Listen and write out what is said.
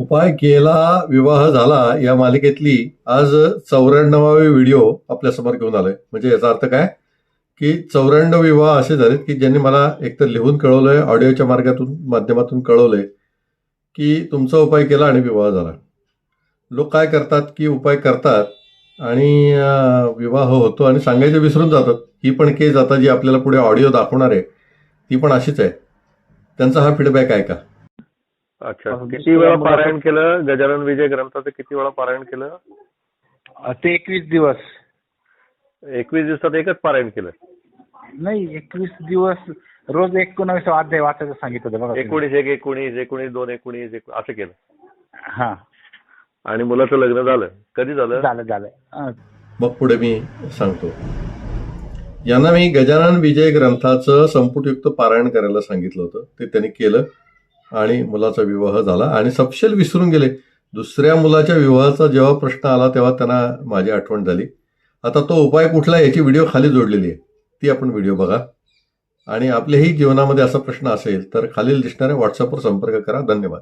उपाय केला विवाह झाला या मालिकेतली आज चौऱ्याण्णवावी व्हिडिओ आपल्यासमोर घेऊन आलोय. म्हणजे याचा अर्थ काय? की चौऱ्याण्णव विवाह असे झालेत की ज्यांनी मला एकतर लिहून कळवलंय ऑडिओच्या मार्गातून माध्यमातून कळवलंय की तुमचा उपाय केला आणि विवाह झाला. लोक काय करतात की उपाय करतात आणि विवाह होतो आणि सांगायचे विसरून जातात. ही पण केस आता जी आपल्याला पुढे ऑडिओ दाखवणार आहे ती पण अशीच आहे. त्यांचा हा फीडबॅक आहे का? अच्छा. किती वेळा पारायण केलं? गजानन विजय ग्रंथाचं किती वेळा पारायण केलं? ते एकवीस दिवस. एकवीस दिवसात एकच पारायण केलं. नाही एकवीस दिवस रोज एकोणावीस अध्याय वाचायचं सांगितलं होतं बघा. एकोणीस एक एकोणीस एकोणीस दोन एकोणीस एक असं केलं. हा. आणि मुलाचं लग्न झालं. कधी झालं? झालं झालं. मग पुढे मी सांगतो. यांना मी गजानन विजय ग्रंथाचं संपुटयुक्त पारायण करायला सांगितलं होतं. ते त्यांनी केलं. आणि मुलाचा विवाह झाला आणि सपशेल विसरून गेले. दुसऱ्या मुलाच्या विवाहाचा जेव्हा प्रश्न आला तेव्हा त्यांना माझी आठवण झाली. आता तो उपाय कुठला याची व्हिडिओ खाली जोडलेली आहे. ती आपण व्हिडिओ बघा. आणि आपल्याही जीवनामध्ये असा प्रश्न असेल तर खालील दिसणाऱ्या व्हॉट्सअपवर संपर्क करा. धन्यवाद.